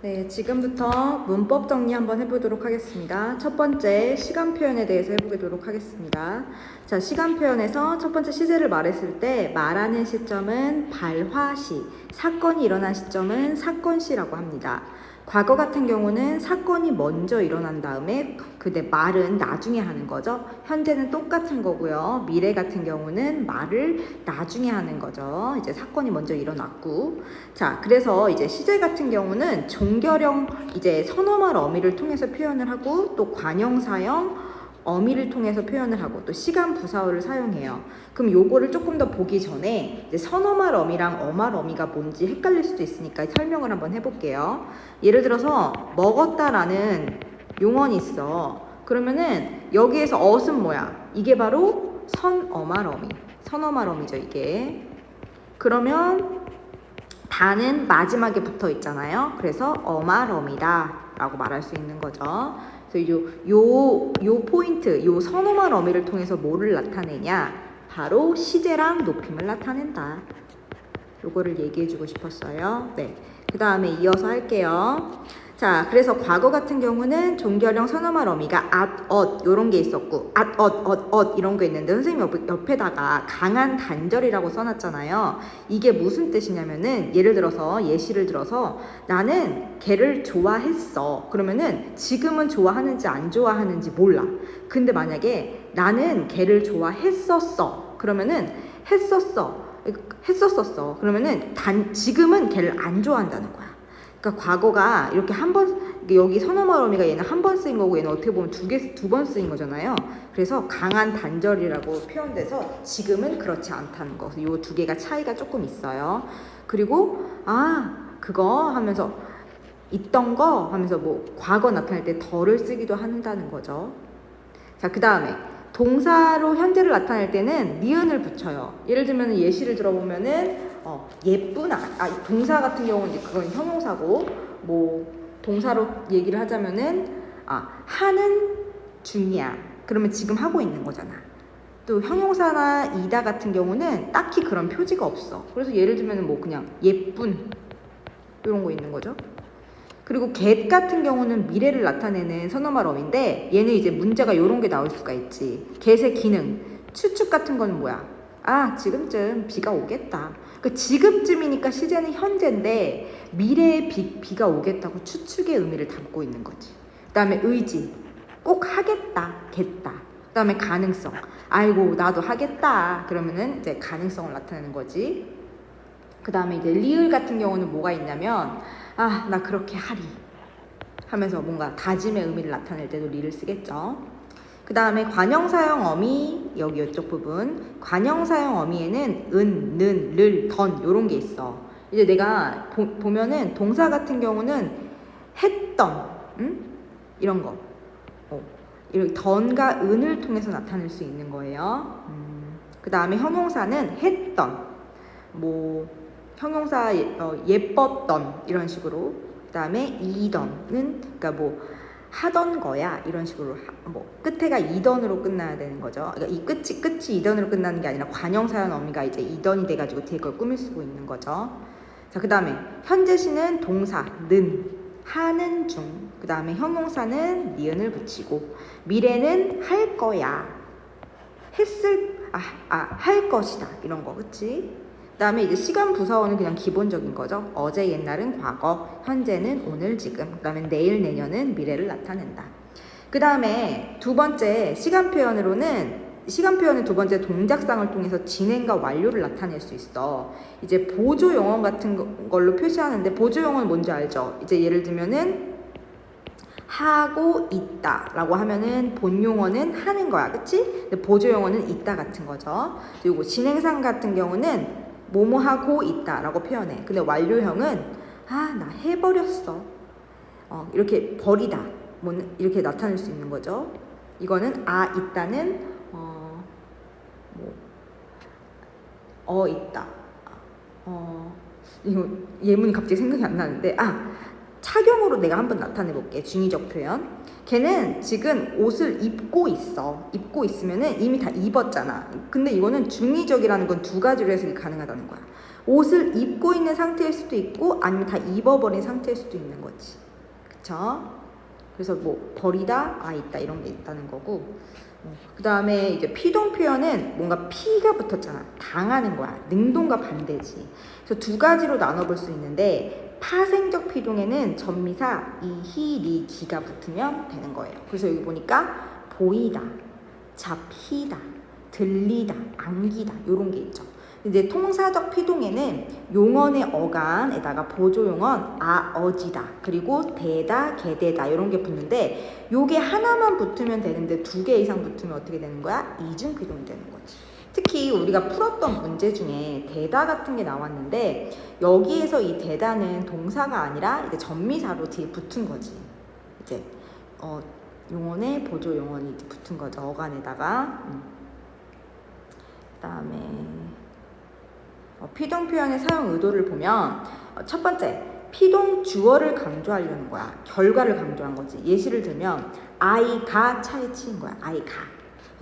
네, 지금부터 문법 정리 한번 해보도록 하겠습니다. 첫 번째 시간 표현에 대해서 해보도록 하겠습니다. 자, 시간 표현에서 첫 번째 시제를 말했을 때 말하는 시점은 발화 시, 사건이 일어난 시점은 사건 시라고 합니다. 과거 같은 경우는 사건이 먼저 일어난 다음에 근데 말은 나중에 하는 거죠. 현재는 똑같은 거고요. 미래 같은 경우는 말을 나중에 하는 거죠. 이제 사건이 먼저 일어났고. 자, 그래서 이제 시제 같은 경우는 종결형 이제 선어말 어미를 통해서 표현을 하고 또 관형사형 어미를 통해서 표현을 하고 또 시간 부사어를 사용해요. 그럼 요거를 조금 더 보기 전에 이제 선어말 어미랑 어말 어미가 뭔지 헷갈릴 수도 있으니까 설명을 한번 해볼게요. 예를 들어서 먹었다라는 용언이 있어. 그러면은 여기에서 어은 뭐야? 이게 바로 선어말 어미. 선어말 어미죠, 이게. 그러면 다는 마지막에 붙어 있잖아요. 그래서 어말어미다 라고 말할 수 있는 거죠. 그래서 요, 요, 요 포인트, 요 선어말 어미를 통해서 뭐를 나타내냐? 바로 시제랑 높임을 나타낸다. 요거를 얘기해 주고 싶었어요. 네. 그 다음에 이어서 할게요. 자, 그래서 과거 같은 경우는 종결형 선어말 어미가 at, 엇 요런 게 있었고 at, 엇, 엇, 엇 이런 거 있는데 선생님 옆, 옆에다가 강한 단절이라고 써놨잖아요. 이게 무슨 뜻이냐면은 예를 들어서 예시를 들어서 나는 걔를 좋아했어. 그러면은 지금은 좋아하는지 안 좋아하는지 몰라. 근데 만약에 나는 걔를 좋아했었어. 그러면은 했었어. 했었었어. 그러면은 단 지금은 걔를 안 좋아한다는 거야. 그러니까 과거가 이렇게 한 번 여기 선어말 어미가 얘는 한 번 쓰인 거고 얘는 어떻게 보면 두 개 두 번 쓰인 거잖아요. 그래서 강한 단절이라고 표현돼서 지금은 그렇지 않다는 거. 이두 개가 차이가 조금 있어요. 그리고 아 그거 하면서 있던 거 하면서 뭐 과거 나타날 때 덜을 쓰기도 한다는 거죠. 자, 그 다음에 동사로 현재를 나타낼 때는 니은을 붙여요. 예를 들면 예시를 들어보면은 어, 예쁜 아, 아 동사 같은 경우는 이제 그건 형용사고 뭐 동사로 얘기를 하자면은 아 하는 중이야. 그러면 지금 하고 있는 거잖아. 또 형용사나 이다 같은 경우는 딱히 그런 표지가 없어. 그래서 예를 들면 뭐 그냥 예쁜 이런 거 있는 거죠. 그리고 get 같은 경우는 미래를 나타내는 선어말 어인데 얘는 이제 문제가 이런 게 나올 수가 있지. get의 기능. 추측 같은 건 뭐야? 아, 지금쯤 비가 오겠다. 그 지금쯤이니까 시제는 현재인데 미래에 비, 비가 오겠다고 추측의 의미를 담고 있는 거지. 그 다음에 의지. 꼭 하겠다. 겠다. 그 다음에 가능성. 아이고, 나도 하겠다. 그러면은 이제 가능성을 나타내는 거지. 그 다음에 이제 리을 같은 경우는 뭐가 있냐면 아, 나 그렇게 하리. 하면서 뭔가 다짐의 의미를 나타낼 때도 리를 쓰겠죠. 그 다음에 관형사형 어미, 여기 이쪽 부분. 관형사형 어미에는 은, 는, 를, 던, 요런 게 있어. 이제 내가 보, 보면은 동사 같은 경우는 했던, 응? 이런 거. 어. 이렇게 던과 은을 통해서 나타낼 수 있는 거예요. 음. 그 다음에 형용사는 했던, 뭐, 형용사 예, 어, 예뻤던 이런 식으로 그다음에 이던은 그러니까 뭐 하던 거야 이런 식으로 하, 뭐 끝에가 이던으로 끝나야 되는 거죠. 그러니까 이 끝이 끝이 이던으로 끝나는 게 아니라 관형사연 어미가 이제 이던이 돼가지고 뒤에 걸 꾸밀 쓰고 있는 거죠. 자 그다음에 현재 시는 동사 는 하는 중. 그다음에 형용사는 니은을 붙이고 미래는 할 거야. 했을 아 아 할 것이다 이런 거 그치? 그다음에 이제 시간 부사어는 그냥 기본적인 거죠. 어제 옛날은 과거, 현재는 오늘 지금, 그다음에 내일 내년은 미래를 나타낸다. 그다음에 두 번째 시간 표현으로는 시간 표현의 두 번째 동작상을 통해서 진행과 완료를 나타낼 수 있어. 이제 보조 용언 같은 걸로 표시하는데 보조 용언 뭔지 알죠? 이제 예를 들면은 하고 있다라고 하면은 본 용어는 하는 거야? 근데 보조 용어는 있다 같은 거죠. 그리고 진행상 같은 경우는 뭐뭐 하고 있다 라고 표현해. 근데 완료형은 아, 나 해버렸어. 어, 이렇게 버리다. 뭐 이렇게 나타낼 수 있는 거죠. 이거는 아 있다는 어, 뭐, 어 있다. 어, 이거 예문이 갑자기 생각이 안 나는데 아 착용으로 내가 한번 나타내 볼게. 중의적 표현. 걔는 지금 옷을 입고 있어. 입고 있으면은 이미 다 입었잖아. 근데 이거는 중의적이라는 건 두 가지로 해석이 가능하다는 거야. 옷을 입고 있는 상태일 수도 있고 아니면 다 입어버린 상태일 수도 있는 거지. 그쵸? 그래서 뭐 버리다, 아 있다 이런 게 있다는 거고. 그 다음에 이제 피동 표현은 뭔가 피가 붙었잖아. 당하는 거야. 능동과 반대지. 그래서 두 가지로 나눠볼 수 있는데 파생적 피동에는 전미사 이, 히, 리, 기가 붙으면 되는 거예요. 그래서 여기 보니까 보이다, 잡히다, 들리다, 안기다 이런 게 있죠. 이제 통사적 피동에는 용언의 어간에다가 보조 용언 아 어지다 그리고 대다 개대다 이런 게 붙는데 요게 하나만 붙으면 되는데 두 개 이상 붙으면 어떻게 되는 거야? 이중 피동이 되는 거지. 특히 우리가 풀었던 문제 중에 대다 같은 게 나왔는데 여기에서 이 대다는 동사가 아니라 이제 전미사로 뒤에 붙은 거지. 이제 어, 용언에 보조 용언이 붙은 거죠. 어간에다가. 음. 그다음에 어, 피동 표현의 사용 의도를 보면 어, 첫 번째 피동 주어를 강조하려는 거야. 결과를 강조한 거지. 예시를 들면 아이가 차에 치인 거야. 아이가.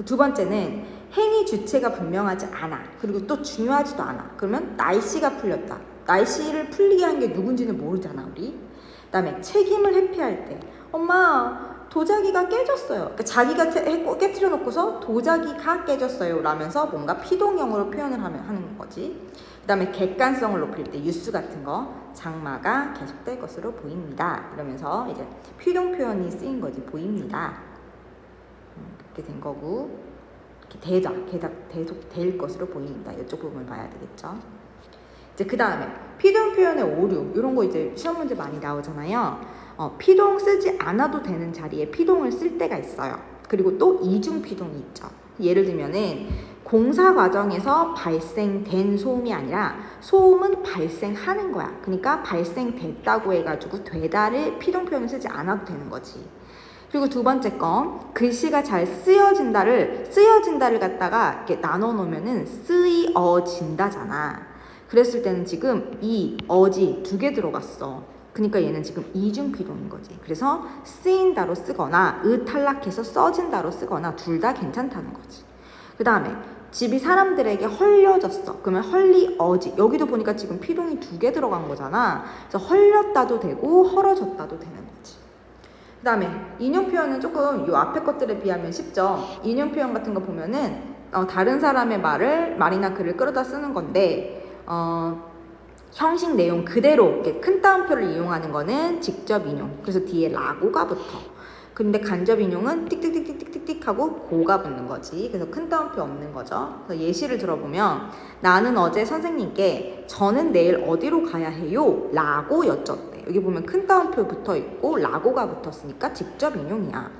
두 번째는 행위 주체가 분명하지 않아. 그리고 또 중요하지도 않아. 그러면 날씨가 풀렸다. 날씨를 풀리게 한 게 누군지는 모르잖아, 우리. 그다음에 책임을 회피할 때 엄마 도자기가 깨졌어요. 그러니까 자기가 깨뜨려 놓고서 도자기가 깨졌어요. 라면서 뭔가 피동형으로 표현을 하면 하는 거지. 그 다음에 객관성을 높일 때 뉴스 같은 거 장마가 계속될 것으로 보입니다. 이러면서 이제 피동 표현이 쓰인 거지 보입니다. 음, 이렇게 된 거고 되다, 계속, 계속 될 것으로 보입니다. 이쪽 부분을 봐야 되겠죠. 이제 그 다음에 피동 표현의 오류 이런 거 이제 시험 문제 많이 나오잖아요. 어, 피동 쓰지 않아도 되는 자리에 피동을 쓸 때가 있어요. 그리고 또 이중 피동이 있죠. 예를 들면은 공사 과정에서 발생된 소음이 아니라 소음은 발생하는 거야. 그러니까 발생됐다고 해가지고 되다를 피동 표현을 쓰지 않아도 되는 거지. 그리고 두 번째 건 글씨가 잘 쓰여진다를 쓰여진다를 갖다가 이렇게 나눠 놓으면은 쓰여진다잖아. 그랬을 때는 지금 이 어지 두 개 들어갔어. 그러니까 얘는 지금 이중 피동인 거지. 그래서 쓰인다로 쓰거나 으 탈락해서 써진다로 쓰거나 둘 다 괜찮다는 거지. 그 다음에 집이 사람들에게 헐려졌어. 그러면 헐리어지. 여기도 보니까 지금 피동이 두 개 들어간 거잖아. 그래서 헐렸다도 되고 헐어졌다도 되는. 그 다음에 인용 표현은 조금 이 앞에 것들에 비하면 쉽죠. 인용 표현 같은 거 보면은 어, 다른 사람의 말을 말이나 글을 끌어다 쓰는 건데 어, 형식 내용 그대로 이렇게 큰 따옴표를 이용하는 거는 직접 인용. 그래서 뒤에 라고가 붙어. 근데 간접 인용은 띡띡띡띡띡띡 하고 고가 붙는 거지. 그래서 큰 따옴표 없는 거죠. 그래서 예시를 들어보면 나는 어제 선생님께 저는 내일 어디로 가야 해요? 라고 여쭸대. 여기 보면 큰 따옴표 붙어 있고 라고가 붙었으니까 직접 인용이야.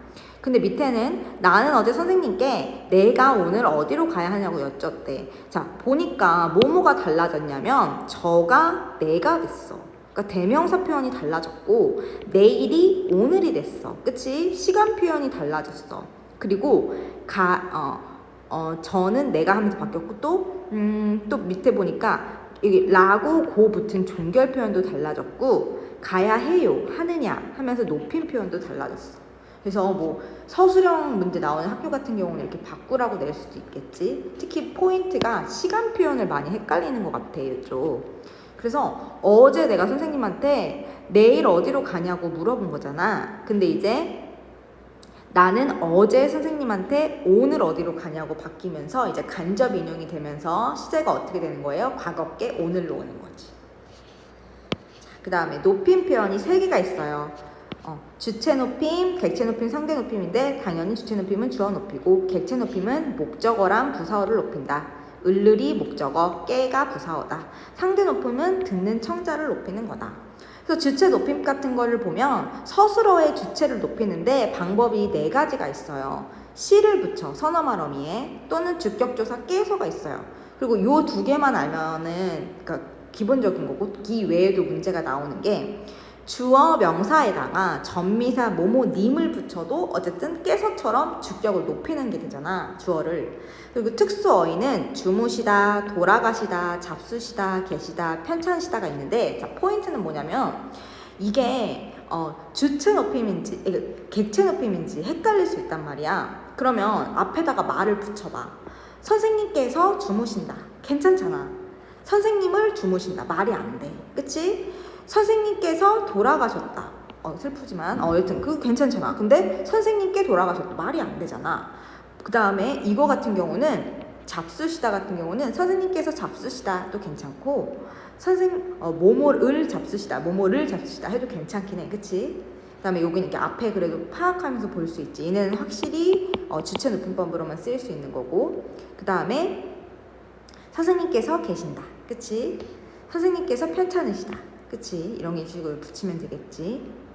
근데 밑에는 나는 어제 선생님께 내가 오늘 어디로 가야 하냐고 여쭸대. 자, 보니까 뭐뭐가 달라졌냐면 저가 내가 됐어. 그러니까 대명사 표현이 달라졌고 내일이 오늘이 됐어. 그치? 시간 표현이 달라졌어. 그리고 가, 어, 어, 저는 내가 하면서 바뀌었고 또, 음, 또 밑에 보니까 여기 라고 고 붙은 종결 표현도 달라졌고 가야 해요 하느냐 하면서 높임 표현도 달라졌어. 그래서 뭐 서술형 문제 나오는 학교 같은 경우는 이렇게 바꾸라고 낼 수도 있겠지. 특히 포인트가 시간 표현을 많이 헷갈리는 것 같아, 이쪽. 그래서 어제 내가 선생님한테 내일 어디로 가냐고 물어본 거잖아. 근데 이제 나는 어제 선생님한테 오늘 어디로 가냐고 바뀌면서 이제 간접 인용이 되면서 시제가 어떻게 되는 거예요? 과거께 오늘로 오는 거지. 그 다음에 높임 표현이 세 개가 있어요. 어, 주체 높임, 객체 높임, 상대 높임인데 당연히 주체 높임은 주어 높이고 객체 높임은 목적어랑 부사어를 높인다. 을르리 목적어, 깨가 부사어다. 상대 높임은 듣는 청자를 높이는 거다. 그래서 주체 높임 같은 거를 보면 서술어의 주체를 높이는데 방법이 네 가지가 있어요. 시를 붙여 선어말 어미에 또는 주격조사 깨서가 있어요. 그리고 요 두 개만 알면은 그러니까 기본적인 거고 이 외에도 문제가 나오는 게 주어 명사에다가 전미사 모모님을 붙여도 어쨌든 깨서처럼 주격을 높이는 게 되잖아 주어를 그리고 특수어휘는 주무시다 돌아가시다 잡수시다 계시다 편찬시다가 있는데 자 포인트는 뭐냐면 이게 어, 주체 높임인지 객체 높임인지 헷갈릴 수 있단 말이야 그러면 앞에다가 말을 붙여봐 선생님께서 주무신다 괜찮잖아 선생님을 주무신다. 말이 안 돼. 그치? 선생님께서 돌아가셨다. 어, 슬프지만, 어, 여튼, 그 괜찮잖아. 근데 선생님께 돌아가셨다. 말이 안 되잖아. 그 다음에 이거 같은 경우는 잡수시다 같은 경우는 선생님께서 잡수시다 도 괜찮고 선생 어, 모모를 잡수시다 모모를 잡수시다 해도 괜찮긴 해 그치 그다음에 여기는 이렇게 앞에 그래도 파악하면서 볼 수 있지 얘는 확실히 어, 주체 높임법으로만 쓰일 수 있는 거고 그 다음에 선생님께서 계신다 그치 선생님께서 편찮으시다 그치 이런 식으로 붙이면 되겠지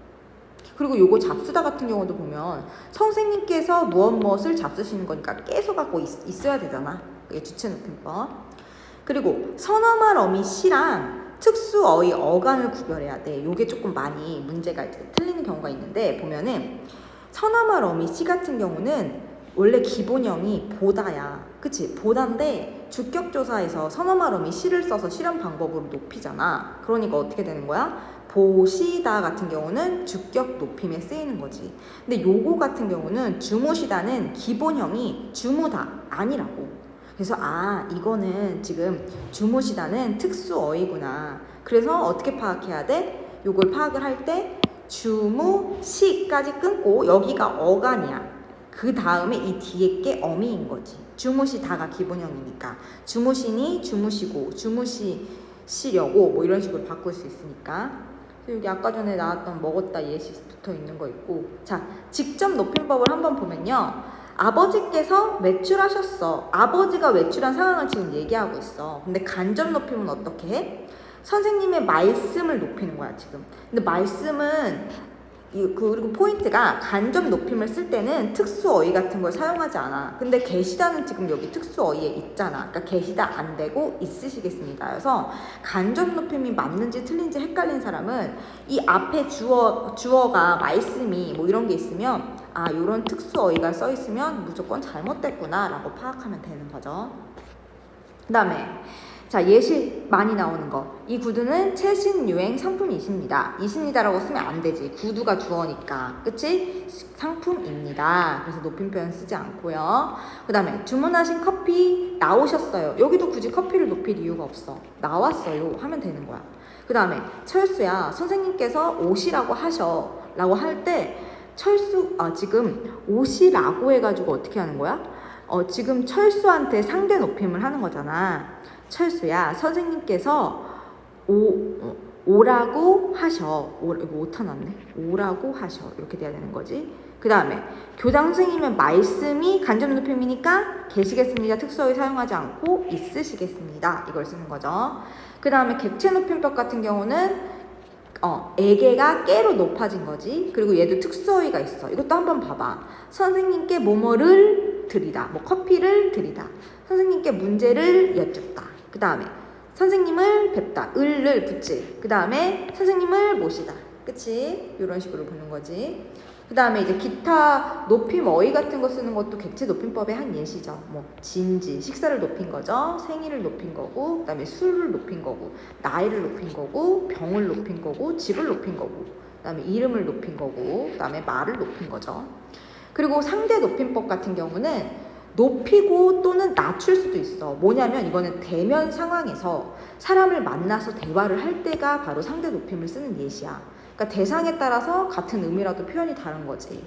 그리고 요거 잡수다 같은 경우도 보면 선생님께서 무엇 무엇을 잡수시는 거니까 깨서 갖고 있, 어야 되잖아. 그게 주체 높임법. 그리고 선어말 어미 시랑 특수 어휘 어간을 구별해야 돼. 요게 조금 많이 문제가 틀리는 경우가 있는데 보면은 선어말 어미 시 같은 경우는 원래 기본형이 보다야. 그치? 보다인데 주격조사에서 선어말 어미 시를 써서 실험 방법으로 높이잖아. 그러니까 어떻게 되는 거야? 보시다 같은 경우는 주격 높임에 쓰이는 거지. 근데 요거 같은 경우는 주무시다는 기본형이 주무다 아니라고. 그래서 아 이거는 지금 주무시다는 특수 어이구나. 그래서 어떻게 파악해야 돼? 요걸 파악을 할 때 주무시까지 끊고 여기가 어간이야. 그 다음에 이 뒤에 게 어미인 거지. 주무시다가 기본형이니까. 주무시니 주무시고 주무시시려고 뭐 이런 식으로 바꿀 수 있으니까. 여기 아까 전에 나왔던 먹었다 예시 붙어 있는 거 있고 자 직접 높임법을 한번 보면요 아버지께서 외출하셨어 아버지가 외출한 상황을 지금 얘기하고 있어 근데 간접 높임은 어떻게 해? 선생님의 말씀을 높이는 거야 지금 근데 말씀은 이, 그, 그리고 포인트가 간접 높임을 쓸 때는 특수 어휘 같은 걸 사용하지 않아. 근데 계시다는 지금 여기 특수 어휘에 있잖아. 그러니까 계시다 안 되고 있으시겠습니다. 그래서 간접 높임이 맞는지 틀린지 헷갈린 사람은 이 앞에 주어 주어가 말씀이 뭐 이런 게 있으면 아 이런 특수 어휘가 써 있으면 무조건 잘못됐구나라고 파악하면 되는 거죠. 그다음에 자, 예시 많이 나오는 거. 이 구두는 최신 유행 상품이십니다. 이십니다라고 쓰면 안 되지. 구두가 주어니까. 그치? 상품입니다. 그래서 높임 표현 쓰지 않고요. 그 다음에 주문하신 커피 나오셨어요. 여기도 굳이 커피를 높일 이유가 없어. 나왔어요. 하면 되는 거야. 그 다음에 철수야, 선생님께서 오시라고 하셔. 라고 할 때 철수, 아, 지금 오시라고 해가지고 어떻게 하는 거야? 어, 지금 철수한테 상대 높임을 하는 거잖아. 철수야, 선생님께서 오, 어, 오라고 하셔. 오, 이거 오타 났네. 오라고 하셔. 이렇게 돼야 되는 거지. 그 다음에 교장 선생님의 말씀이 간접 높임이니까 계시겠습니다. 특수어휘 사용하지 않고 있으시겠습니다. 이걸 쓰는 거죠. 그 다음에 객체 높임법 같은 경우는 어, 에게가 깨로 높아진 거지. 그리고 얘도 특수어휘가 있어. 이것도 한번 봐봐. 선생님께 뭐뭐를 드리다. 뭐 커피를 드리다. 선생님께 문제를 여쭙다. 그 다음에 선생님을 뵙다. 을을 붙일. 그 다음에 선생님을 모시다. 그치? 이런 식으로 보는 거지. 그 다음에 이제 기타 높임 어휘 같은 거 쓰는 것도 객체 높임법의 한 예시죠. 뭐 진지, 식사를 높인 거죠. 생일을 높인 거고, 그 다음에 술을 높인 거고, 나이를 높인 거고, 병을 높인 거고, 집을 높인 거고, 그 다음에 이름을 높인 거고, 그 다음에 말을 높인 거죠. 그리고 상대 높임법 같은 경우는 높이고 또는 낮출 수도 있어. 뭐냐면 이거는 대면 상황에서 사람을 만나서 대화를 할 때가 바로 상대 높임을 쓰는 예시야. 그러니까 대상에 따라서 같은 의미라도 표현이 다른 거지.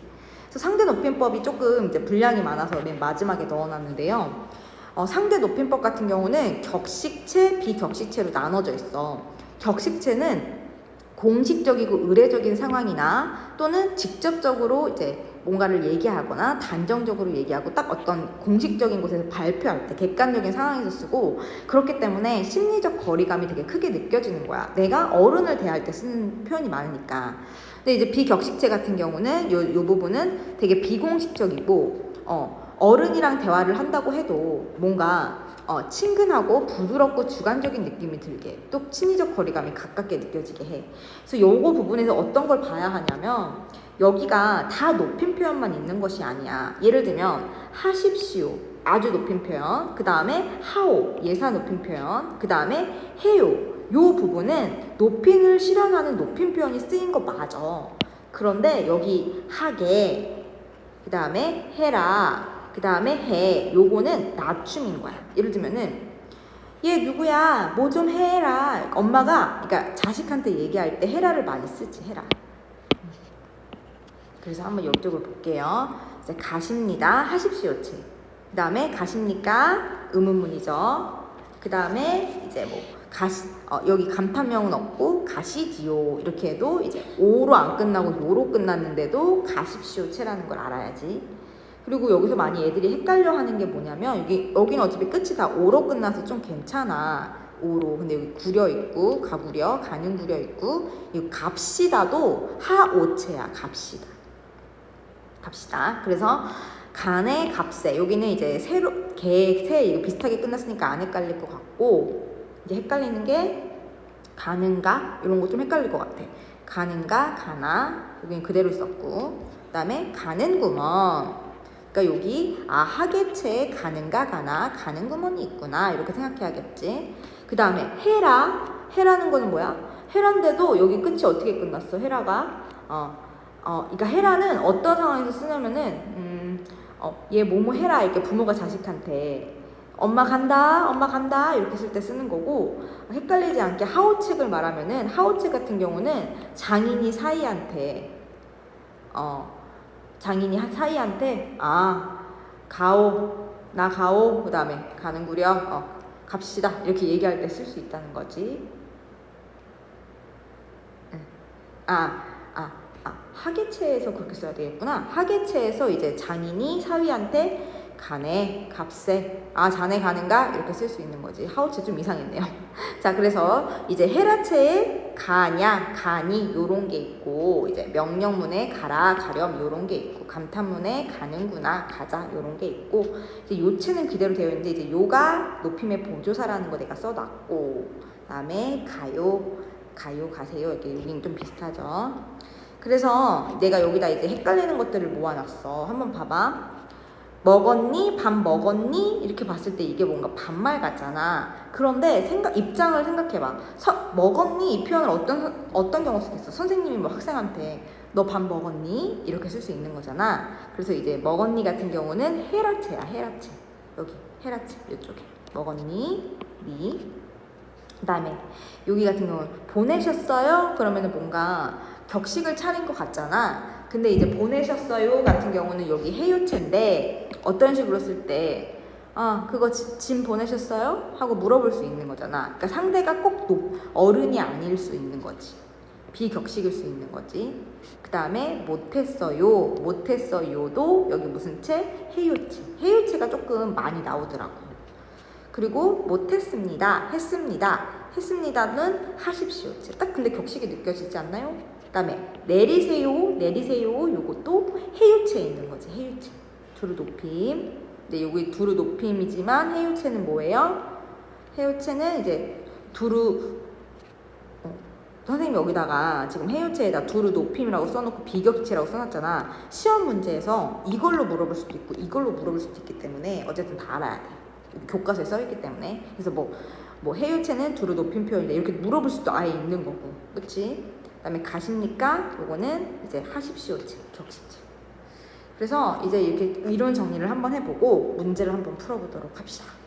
그래서 상대 높임법이 조금 이제 분량이 많아서 맨 마지막에 넣어놨는데요. 어, 상대 높임법 같은 경우는 격식체, 비격식체로 나눠져 있어. 격식체는 공식적이고 의례적인 상황이나 또는 직접적으로 이제 뭔가를 얘기하거나 단정적으로 얘기하고 딱 어떤 공식적인 곳에서 발표할 때 객관적인 상황에서 쓰고 그렇기 때문에 심리적 거리감이 되게 크게 느껴지는 거야. 내가 어른을 대할 때 쓰는 표현이 많으니까. 근데 이제 비격식체 같은 경우는 요, 요 부분은 되게 비공식적이고 어, 어른이랑 대화를 한다고 해도 뭔가 어, 친근하고 부드럽고 주관적인 느낌이 들게 또 심리적 거리감이 가깝게 느껴지게 해. 그래서 요거 부분에서 어떤 걸 봐야 하냐면 여기가 다 높임 표현만 있는 것이 아니야. 예를 들면 하십시오. 아주 높임 표현. 그 다음에 하오. 예사 높임 표현. 그 다음에 해요. 요 부분은 높임을 실현하는 높임 표현이 쓰인 거 맞아. 그런데 여기 하게. 그 다음에 해라. 그 다음에 해. 요거는 낮춤인 거야. 예를 들면은 얘 누구야? 뭐 좀 해라. 엄마가 그러니까 자식한테 얘기할 때 해라를 많이 쓰지 해라. 그래서 한번 이쪽을 볼게요. 이제 가십니다. 하십시오체. 그 다음에 가십니까? 의문문이죠. 그 다음에 이제 뭐 가시 어, 여기 감탄명은 없고 가시지요 이렇게 해도 이제 오로 안 끝나고 요로 끝났는데도 가십시오체라는 걸 알아야지. 그리고 여기서 많이 애들이 헷갈려 하는 게 뭐냐면 여기 여기는 어차피 끝이 다 오로 끝나서 좀 괜찮아. 오로. 근데 여기 구려 있고 가구려, 가는 구려 있고 이 갑시다도 하오체야. 갑시다. 갑시다. 그래서 간의 값세 여기는 이제 새로 개새 이거 비슷하게 끝났으니까 안 헷갈릴 것 같고 이제 헷갈리는 게 가는가 이런 거 좀 헷갈릴 것 같아. 가는가 가나 여기는 그대로 썼고 그다음에 가는 구멍. 그러니까 여기 아 하계체에 가는가 가나 가는 구멍이 있구나 이렇게 생각해야겠지. 그 다음에 해라 해라는 거는 뭐야? 해란데도 여기 끝이 어떻게 끝났어? 해라가 어, 어, 그러니까 해라는 어떤 상황에서 쓰냐면은 음, 어, 얘 뭐뭐 해라 이렇게 부모가 자식한테 엄마 간다, 엄마 간다 이렇게 쓸 때 쓰는 거고 헷갈리지 않게 하우책을 말하면은 하우책 같은 경우는 장인이 사이한테 어 장인이 하- 사이한테 아 가오 나 가오 그 다음에 가는구려 어 갑시다 이렇게 얘기할 때 쓸 수 있다는 거지. 응. 아 아, 아, 하계체에서 그렇게 써야 되겠구나. 하계체에서 이제 장인이 사위한테 가네, 값세, 아 자네 가는가 이렇게 쓸 수 있는 거지. 하우체 좀 이상했네요. 자, 그래서 이제 헤라체에 가냐, 가니 요런 게 있고 이제 명령문에 가라, 가렴 요런 게 있고 감탄문에 가는구나, 가자 요런 게 있고 이제 요체는 그대로 되어 있는데 이제 요가 높임의 보조사라는 거 내가 써놨고 그 다음에 가요, 가요, 가세요 이렇게 여기는 좀 비슷하죠. 그래서 내가 여기다 이제 헷갈리는 것들을 모아놨어. 한번 봐봐. 먹었니? 밥 먹었니? 이렇게 봤을 때 이게 뭔가 반말 같잖아. 그런데 생각 입장을 생각해봐. 서, 먹었니? 이 표현을 어떤 선- 어떤 경우 쓰겠어? 선생님이 뭐 학생한테 너 밥 먹었니? 이렇게 쓸 수 있는 거잖아. 그래서 이제 먹었니 같은 경우는 헤라체야. 헤라체. 여기 헤라체 이쪽에 먹었니? 니. 그다음에 여기 같은 경우는 보내셨어요? 그러면은 뭔가 격식을 차린 것 같잖아. 근데 이제 보내셨어요 같은 경우는 여기 해유체인데 어떤 식으로 쓸 때, 아, 그거 지- 짐 보내셨어요? 하고 물어볼 수 있는 거잖아. 그러니까 상대가 꼭 높, 어른이 아닐 수 있는 거지. 비격식일 수 있는 거지. 그 다음에 못했어요. 못했어요도 여기 무슨 체? 해유체. 해유체가 조금 많이 나오더라고. 그리고 못했습니다. 했습니다. 했습니다는 하십시오. 딱 근데 격식이 느껴지지 않나요? 그 다음에 내리세요. 내리세요. 요것도 해유체에 있는 거지. 해유체. 두루 높임. 근데 여기 두루 높임이지만 해유체는 뭐예요? 해유체는 이제 두루 어, 선생님이 여기다가 지금 해유체에다 두루 높임이라고 써놓고 비격체라고 써놨잖아. 시험 문제에서 이걸로 물어볼 수도 있고 이걸로 물어볼 수도 있기 때문에 어쨌든 다 알아야 돼. 교과서에 써있기 때문에 그래서 뭐, 뭐 해유체는 두루 높임 표현이다 이렇게 물어볼 수도 아예 있는 거고 그치? 그 다음에 가십니까? 요거는 이제 하십시오체 격식체 그래서 이제 이렇게 이론 정리를 한번 해보고 문제를 한번 풀어보도록 합시다